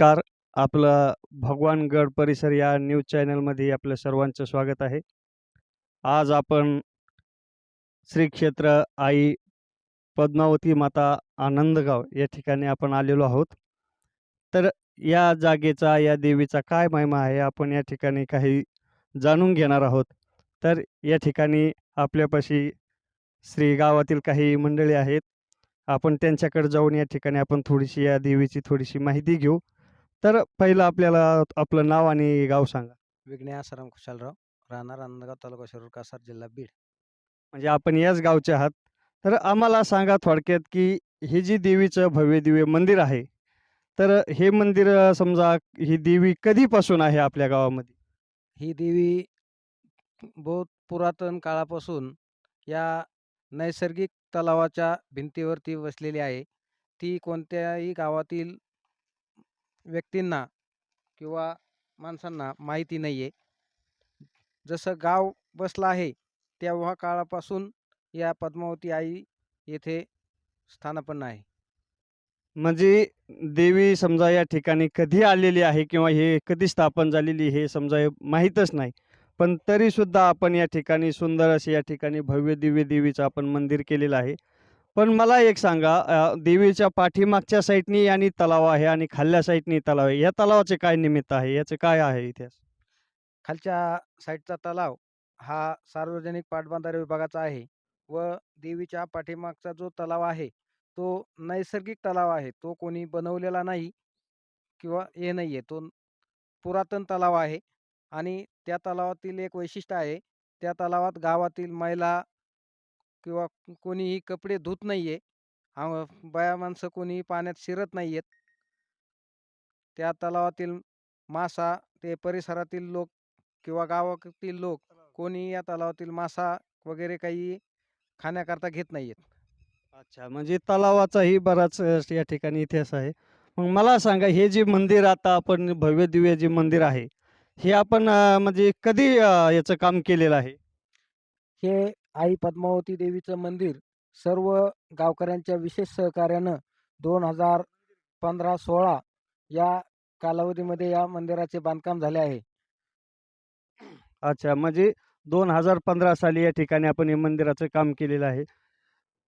नमस्कार. आपलं भगवानगड परिसर या न्यूज चॅनलमध्ये आपलं सर्वांचं स्वागत आहे. आज आपण श्री क्षेत्र आई पद्मावती माता आनंदगाव या ठिकाणी आपण आलेलो आहोत. तर या जागेचा, या देवीचा काय महिमा आहे, आपण या ठिकाणी काही जाणून घेणार आहोत. तर या ठिकाणी आपल्यापाशी श्री गावातील काही मंडळी आहेत. आपण त्यांच्याकडे जाऊन या ठिकाणी आपण थोडीशी या देवीची थोडीशी माहिती घेऊ. तर पहिलं आपल्याला आपलं नाव आणि गाव सांगा. विघ्ने आसाराम खुशालराव, राहणार आनंदगाव, तालुका शिरूर, कासार, जिल्हा बीड. म्हणजे आपण याच गावचे आहात. तर आम्हाला सांगा थोडक्यात, की हे जे देवीचं भव्य-दिव्य मंदिर आहे, तर हे मंदिर अ, समजा ही देवी कधीपासून आहे आपल्या गावामध्ये? ही देवी बहुत पुरातन काळापासून या नैसर्गिक तलावाच्या भिंतीवरती वसलेली आहे. ती कोणत्याही गावातील व्यक्तींना किंवा माणसांना माहिती नाही आहे. जसं गाव बसलं आहे, तेव्हा काळापासून या पद्मावती आई येथे स्थानापन्न आहे. म्हणजे देवी समजा या ठिकाणी कधी आलेली आहे किंवा हे कधी स्थापन झालेली हे समजा हे माहीतच नाही. पण तरीसुद्धा आपण या ठिकाणी सुंदर असे या ठिकाणी भव्य-दिव्य देवीचं आपण मंदिर केलेलं आहे. पण मला एक सांगा देवीच्या पाठीमागच्या साईडनी आणि तलाव आहे आणि खाल्ल्या साईडनी तलाव आहे. या तलावाचे काय निमित्त आहे? याचे काय आहे इतिहास? खालच्या साईडचा तलाव हा सार्वजनिक पाटबंधारे विभागाचा आहे व देवीच्या पाठीमागचा जो तलाव आहे, तो नैसर्गिक तलाव आहे. तो कोणी बनवलेला नाही किंवा हे नाही आहे. तो पुरातन तलाव आहे आणि त्या तलावातील एक वैशिष्ट्य आहे, त्या तलावात गावातील महिला किंवा कोणीही कपडे धुत नाही आहे. अ, बाया माणसं कोणीही पाण्यात शिरत नाही आहेत. त्या तलावातील मासा ते परिसरातील लोक किंवा गावातील लोक कोणी या तलावातील मासा वगैरे काही खाण्याकरता घेत नाही आहेत. अच्छा, म्हणजे तलावाचाही बराच अ, या ठिकाणी इतिहास आहे. मग मला सांगा हे जे मंदिर आता आपण भव्य-दिव्य जे मंदिर आहे, हे आपण अ, म्हणजे कधी अ, याचं काम केलेलं आहे? हे आई पद्मावती देवीचं मंदिर सर्व गावकऱ्यांच्या विशेष सहकार्यानं 2015-16 या कालावधीमध्ये या मंदिराचे बांधकाम झाले आहे. अच्छा, म्हणजे 2015 साली या ठिकाणी आपण हे मंदिराचं काम केलेलं आहे.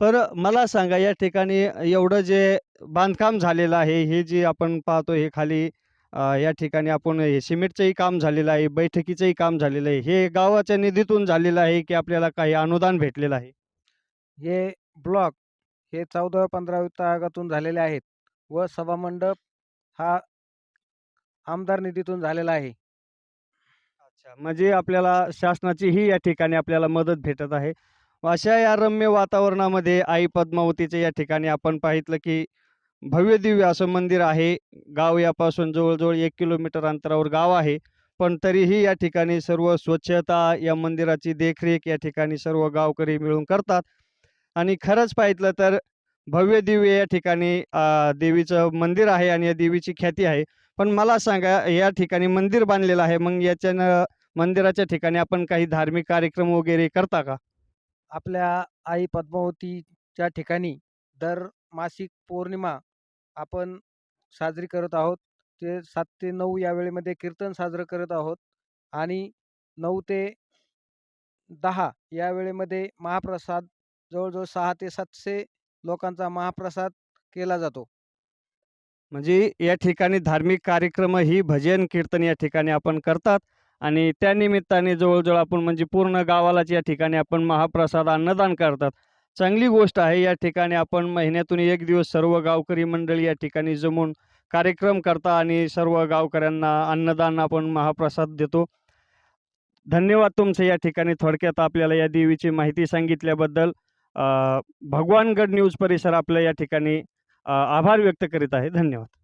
तर मला सांगा या ठिकाणी एवढं जे बांधकाम झालेलं आहे, हे जे आपण पाहतो हे खाली या ठिकाणी आपण हे सिमेंटचंही काम झालेलं आहे, बैठकीचंही काम झालेलं आहे. हे गावाच्या निधीतून झालेलं आहे, की आपल्याला काही अनुदान भेटलेलं आहे? हे ब्लॉक हे 14व्या-15व्या वित्त आयोगातून झालेले आहेत व सभामंडप हा आमदार निधीतून झालेला आहे. अच्छा, म्हणजे आपल्याला शासनाचीही या ठिकाणी आपल्याला मदत भेटत आहे. अशा या रम्य वातावरणामध्ये आई पद्मावतीच्या या ठिकाणी आपण पाहितलं, की भव्य-दिव्य असं मंदिर आहे. गाव यापासून जवळजवळ एक किलोमीटर अंतरावर गाव आहे. पण तरीही या ठिकाणी सर्व स्वच्छता, या मंदिराची देखरेख या ठिकाणी सर्व गावकरी मिळून करतात. आणि खरंच पाहितलं तर भव्य-दिव्य या ठिकाणी देवीचं मंदिर आहे आणि या देवीची ख्याती आहे. पण मला सांगा या ठिकाणी मंदिर बांधलेलं आहे, मग याच्यानं मंदिराच्या ठिकाणी आपण काही धार्मिक कार्यक्रम वगैरे करता का? आपल्या आई पद्मावतीच्या ठिकाणी दर मासिक पौर्णिमा आपण साजरी करत आहोत. ते सात ते नऊ या वेळेमध्ये कीर्तन साजरं करत आहोत आणि नऊ ते दहा या वेळेमध्ये महाप्रसाद जवळजवळ सहा ते सातशे लोकांचा महाप्रसाद केला जातो. म्हणजे या ठिकाणी धार्मिक कार्यक्रम ही भजन, कीर्तन या ठिकाणी आपण करतात आणि त्या निमित्ताने आपण म्हणजे पूर्ण गावालाच या ठिकाणी आपण महाप्रसाद, अन्नदान करतात. चांगली गोष्ट आहे. या ठिकाणी आपण महिन्यातून एक दिवस सर्व गावकरी मंडळी या ठिकाणी जमून कार्यक्रम करता आणि सर्व गावकऱ्यांना अन्नदान आपण महाप्रसाद देतो. धन्यवाद तुमचं या ठिकाणी थोडक्यात आपल्याला या देवीची माहिती सांगितल्याबद्दल. भगवानगड न्यूज परिसर आपल्या या ठिकाणी आभार व्यक्त करीत आहे. धन्यवाद.